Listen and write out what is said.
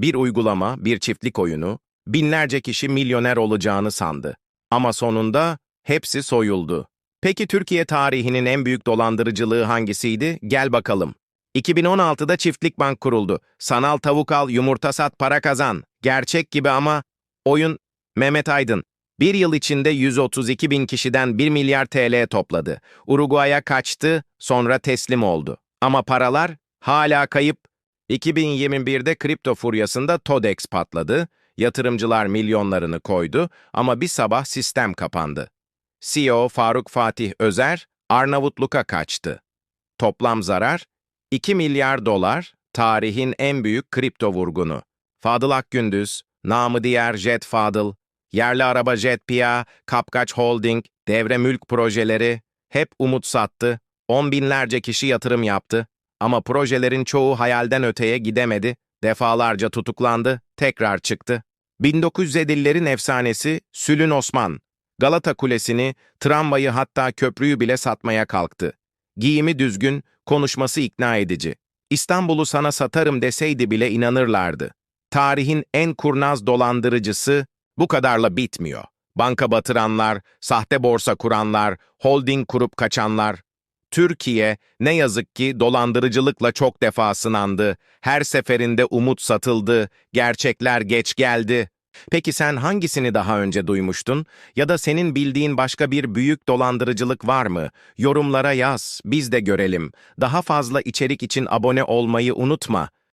Bir uygulama, bir çiftlik oyunu, binlerce kişi milyoner olacağını sandı. Ama sonunda hepsi soyuldu. Peki Türkiye tarihinin en büyük dolandırıcılığı hangisiydi? Gel bakalım. 2016'da Çiftlik Bank kuruldu. Sanal tavuk al, yumurta sat, para kazan. Gerçek gibi ama oyun Mehmet Aydın. Bir yıl içinde 132 bin kişiden 1 milyar TL topladı. Uruguay'a kaçtı, sonra teslim oldu. Ama paralar hala kayıp. 2021'de kripto furyasında TODEX patladı. Yatırımcılar milyonlarını koydu ama bir sabah sistem kapandı. CEO Faruk Fatih Özer Arnavutluk'a kaçtı. Toplam zarar 2 milyar dolar, tarihin en büyük kripto vurgunu. Fadıl Akgündüz, namı diğer Jet Fadıl, yerli araba Jetpia, Kapkaç Holding, devre mülk projeleri hep umut sattı. On binlerce kişi yatırım yaptı. Ama projelerin çoğu hayalden öteye gidemedi. Defalarca tutuklandı, tekrar çıktı. 1950'lerin efsanesi Sülün Osman, Galata Kulesi'ni, tramvayı hatta köprüyü bile satmaya kalktı. Giyimi düzgün, konuşması ikna edici. İstanbul'u sana satarım deseydi bile inanırlardı. Tarihin en kurnaz dolandırıcısı bu kadarla bitmiyor. Banka batıranlar, sahte borsa kuranlar, holding kurup kaçanlar. Türkiye ne yazık ki dolandırıcılıkla çok defa sınandı. Her seferinde umut satıldı, gerçekler geç geldi. Peki sen hangisini daha önce duymuştun? Ya da senin bildiğin başka bir büyük dolandırıcılık var mı? Yorumlara yaz, biz de görelim. Daha fazla içerik için abone olmayı unutma.